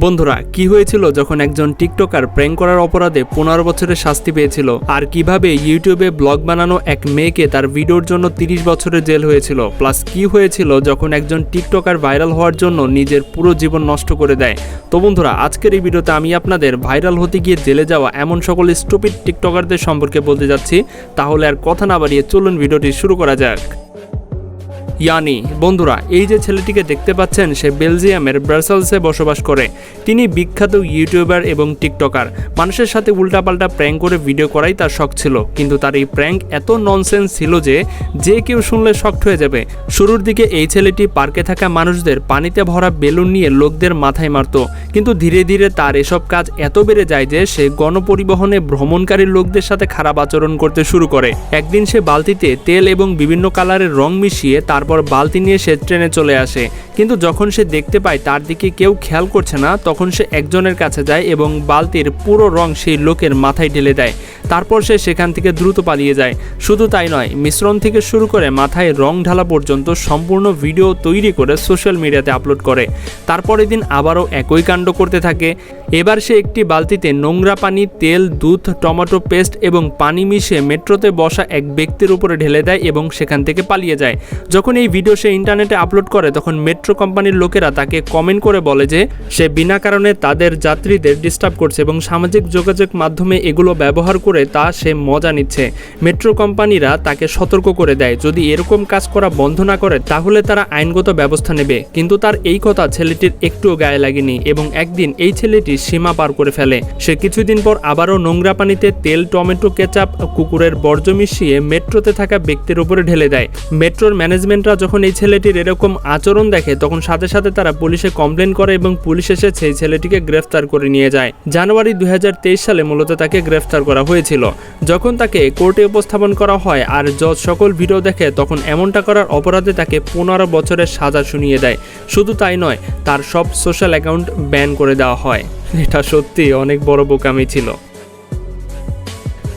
বন্ধুরা, কি হয়েছিল যখন একজন টিকটকার প্র্যাঙ্ক করার অপরাধে পনেরো বছরের শাস্তি পেয়েছিল? আর কীভাবে ইউটিউবে ব্লগ বানানো এক মেয়েকে তার ভিডিওর জন্য তিরিশ বছরের জেল হয়েছিল? প্লাস কি হয়েছিল যখন একজন টিকটকার ভাইরাল হওয়ার জন্য নিজের পুরো জীবন নষ্ট করে দেয়? তো বন্ধুরা, আজকের এই ভিডিওতে আমি আপনাদের ভাইরাল হতে গিয়ে জেলে যাওয়া এমন সকল স্টুপিড টিকটকারদের সম্পর্কে বলতে যাচ্ছি। তাহলে আর কথা না বাড়িয়ে চলুন ভিডিওটি শুরু করা যাক। ইয়ানি, বন্ধুরা, এই যে ছেলেটিকে দেখতে পাচ্ছেন, সে বেলজিয়ামের ব্রাসেলসে বসবাস করে। তিনি বিখ্যাত ইউটিউবার এবং টিকটকার। মানুষের সাথে উল্টাপাল্টা প্র্যাঙ্ক করে ভিডিও করাই তার শখ ছিল। কিন্তু তার এই প্র্যাঙ্ক এত ননসেন্স ছিল যে যে কেউ শুনলে শক্ট হয়ে যাবে। শুরুর দিকে এই ছেলেটি পার্কে থাকা মানুষদের পানিতে ভরা বেলুন নিয়ে লোকদের মাথায় মারত। কিন্তু ধীরে ধীরে তার এসব কাজ এত বেড়ে যায় যে, সে গণপরিবহনে ভ্রমণকারী লোকদের সাথে খারাপ আচরণ করতে শুরু করে। একদিন সে বালতিতে তেল এবং বিভিন্ন কালারের রং মিশিয়ে তারপর বালতি নিয়ে সে ট্রেনে চলে আসে। কিন্তু যখন সে দেখতে পায় তার দিকে কেউ খেয়াল করছে না, তখন সে একজনের কাছে যায় এবং বালতির পুরো রং সেই লোকের মাথায় ঢেলে দেয়। তারপর সে সেখান থেকে দ্রুত পালিয়ে যায়। শুধু তাই নয়, মিশ্রণ থেকে শুরু করে মাথায় রং ঢালা পর্যন্ত সম্পূর্ণ ভিডিও তৈরি করে সোশ্যাল মিডিয়াতে আপলোড করে। তারপরের দিন আবারও একই কাণ্ড করতে থাকে। এবার সে একটি বালতিতে নোংরা পানি, তেল, দুধ, টমেটো পেস্ট এবং পানি মিশিয়ে মেট্রোতে বসা এক ব্যক্তির উপরে ঢেলে দেয় এবং সেখান থেকে পালিয়ে যায়। যখন এই ভিডিও সে ইন্টারনেটে আপলোড করে, তখন মেট্রো কোম্পানির লোকেরা তাকে কমেন্ট করে বলে যে, সে বিনা কারণে তাদের যাত্রীদের ডিস্টার্ব করছে এবং সামাজিক যোগাযোগ মাধ্যমে এগুলো ব্যবহার করে তা সে মজা নিচ্ছে। মেট্রো কোম্পানিরা তাকে সতর্ক করে দেয়, যদি এরকম কাজ করা বন্ধ না করে, তাহলে তারা আইনগত ব্যবস্থা নেবে। কিন্তু তার এই কথা ছেলেটির একটুও গায়ে লাগেনি এবং একদিন এই ছেলেটি সীমা পার করে ফেলে। সে কিছুদিন পর আবারও নোংরা পানিতে তেল, টমেটো, কেচাপ, কুকুরের বর্জ্য মিশিয়ে মেট্রোতে থাকা ব্যক্তির উপরে ঢেলে দেয়। মেট্রোর ম্যানেজমেন্টরা যখন এই ছেলেটির এরকম আচরণ দেখে, তখন সাথে সাথে তারা পুলিশে কমপ্লেন করে এবং পুলিশ এসে সেই ছেলেটিকে গ্রেফতার করে নিয়ে যায়। জানুয়ারি দু হাজার তেইশ সালে মূলত তাকে গ্রেফতার করা হয়েছিল। যখন তাকে কোর্টে উপস্থাপন করা হয় আর জজ সকল ভিডিও দেখে, তখন এমনটা করার অপরাধে তাকে পনেরো বছরের সাজা শুনিয়ে দেয়। শুধু তাই নয়, তার সব সোশ্যাল অ্যাকাউন্ট ব্যান করে দেওয়া হয়। এটা সত্যি অনেক বড় বোকামি ছিল।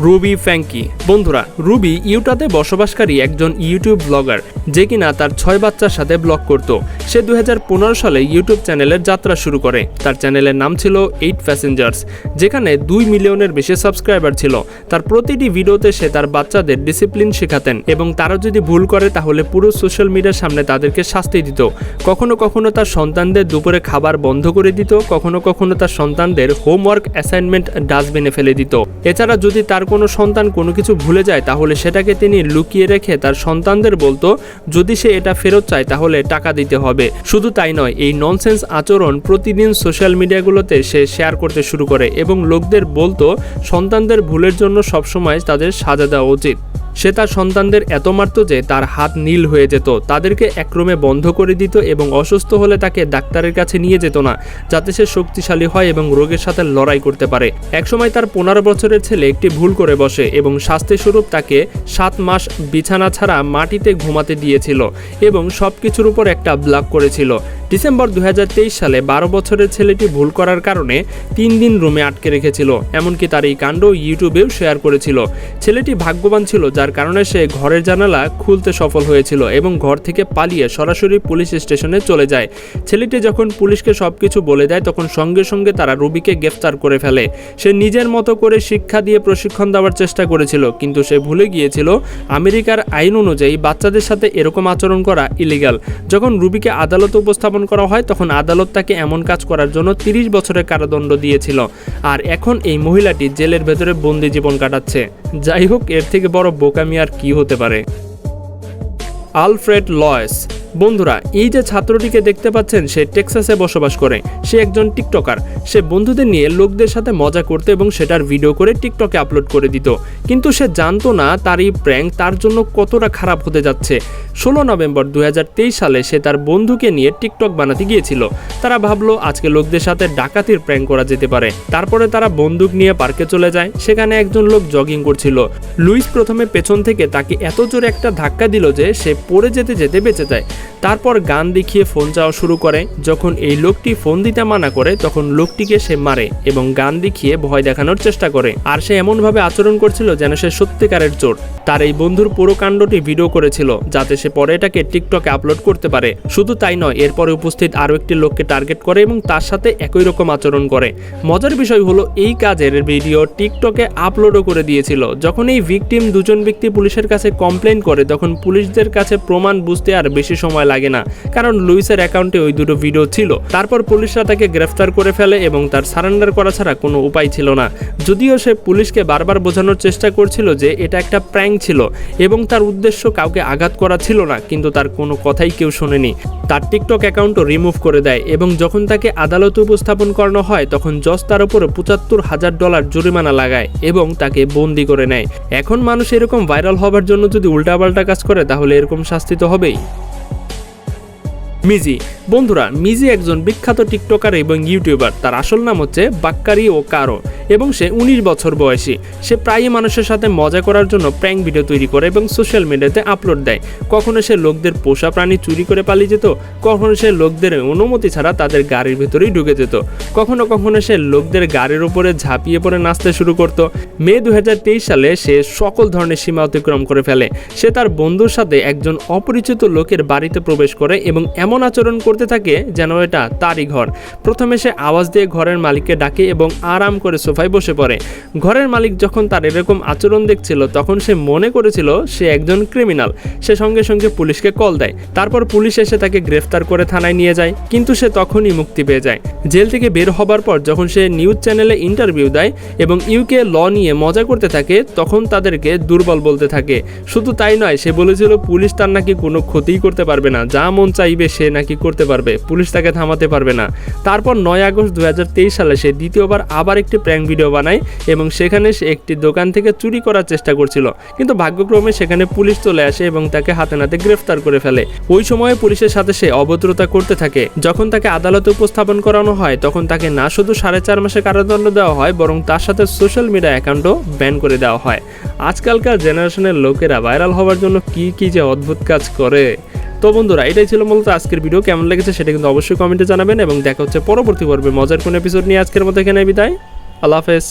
Ruby Franke. বন্ধুরা, রুবি ইউটাতে বসবাসকারী একজন ইউটিউব ব্লগার যে কিনা তার ছয় বাচ্চার সাথে ব্লগ করত। সে দু হাজার পনেরো সালে ইউটিউব চ্যানেলের যাত্রা শুরু করে। তার চ্যানেলের নাম ছিল এইট প্যাসেঞ্জার্স, যেখানে দুই মিলিয়নের বেশি সাবস্ক্রাইবার ছিল। তার প্রতিটি ভিডিওতে সে তার বাচ্চাদের ডিসিপ্লিন শেখাতেন এবং তারা যদি ভুল করে তাহলে পুরো সোশ্যাল মিডিয়ার সামনে তাদেরকে শাস্তি দিত। কখনো কখনো তার সন্তানদের দুপুরে খাবার বন্ধ করে দিত, কখনো কখনো তার সন্তানদের হোমওয়ার্ক অ্যাসাইনমেন্ট ডাস্টবিনে ফেলে দিত। এছাড়া যদি তার কোনো সন্তান কোনো কিছু ভুলে যায়, তাহলে সেটাকে তিনি লুকিয়ে রেখে তার সন্তানদের বলতো, যদি সে এটা ফেরত চায়, তাহলে টাকা দিতে হবে। শুধু তাই নয়, এই ননসেন্স আচরণ প্রতিদিন সোশ্যাল মিডিয়াগুলোতে সে শেয়ার করতে শুরু করে এবং লোকদের বলতো, সন্তানদের ভুলের জন্য সবসময় তাদের সাজা দেওয়া উচিত। সে তার সন্তানদের এত মারত যে তার হাত নীল হয়ে যেত। তাদেরকে এক রুমে বন্ধ করে দিত এবং অসুস্থ হলে তাকে ডাক্তারের কাছে নিয়ে যেত না, যাতে সে শক্তিশালী হয় এবং রোগের সাথে লড়াই করতে পারে। একসময় তার পনেরো বছরের ছেলে একটি ভুল করে বসে এবং শাস্তিস্বরূপ তাকে সাত মাস বিছানা ছাড়া মাটিতে ঘুমাতে দিয়েছিল এবং সব কিছুর উপর একটা ব্লক করেছিল। ডিসেম্বর দুই হাজার তেইশ সালে বারো বছরের ছেলেটি ভুল করার কারণে তিন দিন রুমে আটকে রেখেছিল, এমনকি তার এই কাণ্ড ইউটিউবেও শেয়ার করেছিল। ছেলেটি ভাগ্যবান ছিল, যার কারণে সে ঘরের জানালা খুলতে সফল হয়েছিল এবং ঘর থেকে পালিয়ে সরাসরি পুলিশ স্টেশনে চলে যায়। ছেলেটি যখন পুলিশকে সবকিছু বলে দেয়, তখন সঙ্গে সঙ্গে তারা রুবিকে গ্রেফতার করে ফেলে। সে নিজের মতো করে শিক্ষা দিয়ে প্রশিক্ষণ দেওয়ার চেষ্টা করেছিল, কিন্তু সে ভুলে গিয়েছিল আমেরিকার আইন অনুযায়ী বাচ্চাদের সাথে এরকম আচরণ করা ইলিগাল যখন রুবিকে আদালতে উপস্থাপন করা হয়, তখন আদালত তাকে এমন কাজ করার জন্য তিরিশ বছরের কারাদণ্ড দিয়েছিল। আর এখন এই মহিলাটি জেলের ভেতরে বন্দি জীবন কাটাচ্ছে। যাই হোক, এর থেকে বড় বোকামি আর কি হতে পারে? আলফ্রেড লয়েস বন্ধুরা, এই যে ছাত্রটিকে দেখতে পাচ্ছেন, সে টেক্সাসে বসবাস করে। সে একজন টিকটকার। সে বন্ধুদের নিয়ে লোকদের সাথে মজা করতে এবং সেটার ভিডিও করে টিকটকে আপলোড করে দিত। কিন্তু সে জানতো না তার এই প্র্যাঙ্ক তার জন্য কতটা খারাপ হতে যাচ্ছে। ষোলো নভেম্বর দু হাজার তেইশ সালে সে তার বন্ধুকে নিয়ে টিকটক বানাতে গিয়েছিল। তারা ভাবলো, আজকে লোকদের সাথে ডাকাতির প্র্যাঙ্ক করা যেতে পারে। তারপরে তারা বন্দুক নিয়ে পার্কে চলে যায়। সেখানে একজন লোক জগিং করছিল। লুইস প্রথমে পেছন থেকে তাকে এত জোরে একটা ধাক্কা দিল যে সে পড়ে যেতে যেতে বেঁচে যায়। তারপর গান দেখিয়ে ফোন চাওয়া শুরু করে। যখন এই লোকটি ফোন দিতে মানা করে, তখন লোকটিকে সে মারে এবং গান দেখিয়ে ভয় দেখানোর চেষ্টা করে। আর সে এমনভাবে আচরণ করছিল যেন সে সত্যিকারের চোর। তার এই বন্ধুর পুরো কাণ্ডটি ভিডিও করেছিল, যাতে সে পরে এটাকে টিকটকে আপলোড করতে পারে। শুধু তাই নয়, এরপরে উপস্থিত আরও একটি লোককে টার্গেট করে এবং তার সাথে একই রকম আচরণ করে। মজার বিষয় হলো, এই কাজের ভিডিও টিকটকে আপলোডও করে দিয়েছিল। যখন এই ভিকটিম দুজন ব্যক্তি পুলিশের কাছে কমপ্লেন করে, তখন পুলিশদের কাছে প্রমাণ বুঝতে আর বেশি সময় লাগে না। কারণ লুইসের অ্যাকাউন্টে ওই দুটো ভিডিও ছিল। তারপর পুলিশরা তাকে গ্রেফতার করে ফেলে এবং তার সারেন্ডার করা ছাড়া কোনো উপায় ছিল না। যদিও সে পুলিশকে বারবার বোঝানোর চেষ্টা করছিল যে এটা একটা প্র্যাঙ্ক ছিল এবং তার উদ্দেশ্য কাউকে আঘাত করা ছিল না, কিন্তু তার কোনো কথাই কেউ শোনেনি। তার টিকটক অ্যাকাউন্টও রিমুভ করে দেয় এবং যখন তাকে আদালতে উপস্থাপন করানো হয়, তখন জজ তার উপরে পঁচাত্তর হাজার ডলার জরিমানা লাগায় এবং তাকে বন্দি করে নেয়। এখন মানুষ এরকম ভাইরাল হবার জন্য যদি উল্টাপাল্টা কাজ করে, তাহলে এরকম শাস্তি তো হবেই। মিজি। বন্ধুরা, মিজি একজন বিখ্যাত টিকটকার এবং ইউটিউবার। তার আসল নাম হচ্ছে বাক্কারি ও কারও। এবং সে উনিশ বছর বয়সী। সে প্রায়ই মানুষের সাথে মজা করার জন্য প্র্যাঙ্ক ভিডিও তৈরি করে এবং সোশ্যাল মিডিয়াতে আপলোড দেয়। কখনো সে লোকদের পোষা প্রাণী চুরি করে পালিয়ে যেত, কখনো সে লোকদের অনুমতি ছাড়া তাদের গাড়ির ভেতরেই ঢুকে যেত। কখনো কখনো সে লোকদের গাড়ির উপরে ঝাঁপিয়ে পড়ে নাচতে শুরু করত। মে দু হাজার তেইশ সালে সে সকল ধরনের সীমা অতিক্রম করে ফেলে। সে তার বন্ধুর সাথে একজন অপরিচিত লোকের বাড়িতে প্রবেশ করে এবং এমন আচরণ করতে থাকে যেন এটা তারই ঘর। প্রথমে সে আওয়াজ দিয়ে ঘরের মালিককে ডাকে এবং আরাম করে সোফায় বসে পড়ে। ঘরের মালিক যখন তার এরকম আচরণ দেখছিল, তখন সে মনে করেছিল সে একজন ক্রিমিনাল। সে সঙ্গে সঙ্গে পুলিশকে কল দেয়। তারপর পুলিশ এসে তাকে গ্রেফতার করে থানায় নিয়ে যায়। কিন্তু সে তখনই মুক্তি পেয়ে যায়। জেল থেকে বের হবার পর যখন সে নিউজ চ্যানেলে ইন্টারভিউ দেয় এবং ইউকে ল নিয়ে মজা করতে থাকে, তখন তাদেরকে দুর্বল বলতে থাকে। শুধু তাই নয়, সে বলেছিল পুলিশ তার নাকি কোনো ক্ষতিই করতে পারবে না। যা মন চাইবে সে নাকি করতে পারবে। পুলিশ তাকে থামাতে পারবে না। তারপর নয় আগস্ট দু হাজার তেইশ সালে সে দ্বিতীয়বার আবার একটি প্র্যাঙ্ক ভিডিও বানায় এবং সেখানে সে একটি দোকান থেকে চুরি করার চেষ্টা করছিল। কিন্তু ভাগ্যক্রমে সেখানে পুলিশ চলে আসে এবং তাকে হাতে নাতে গ্রেফতার করে ফেলে। ওই সময়ে পুলিশের সাথে সে অভদ্রতা করতে থাকে। যখন তাকে আদালতে উপস্থাপন করানো হয়, তখন তাকে না শুধু সাড়ে চার মাসে কারাদণ্ড দেওয়া হয়, বরং তার সাথে সোশ্যাল মিডিয়া অ্যাকাউন্টও ব্যান করে দেওয়া হয়। আজকালকার জেনারেশনের লোকেরা ভাইরাল হওয়ার জন্য কি কি যে অদ্ভুত কাজ করে। তো বন্ধুরা, এটাই ছিল মূলত আজকের ভিডিও। কেমন লেগেছে সেটা কিন্তু অবশ্যই কমেন্টে জানাবেন এবং দেখা হচ্ছে পরবর্তী পর্বে মজার কোন এপিসোড নিয়ে আজকের মতো এখানে বিদায়। আল্লাহ হাফেজ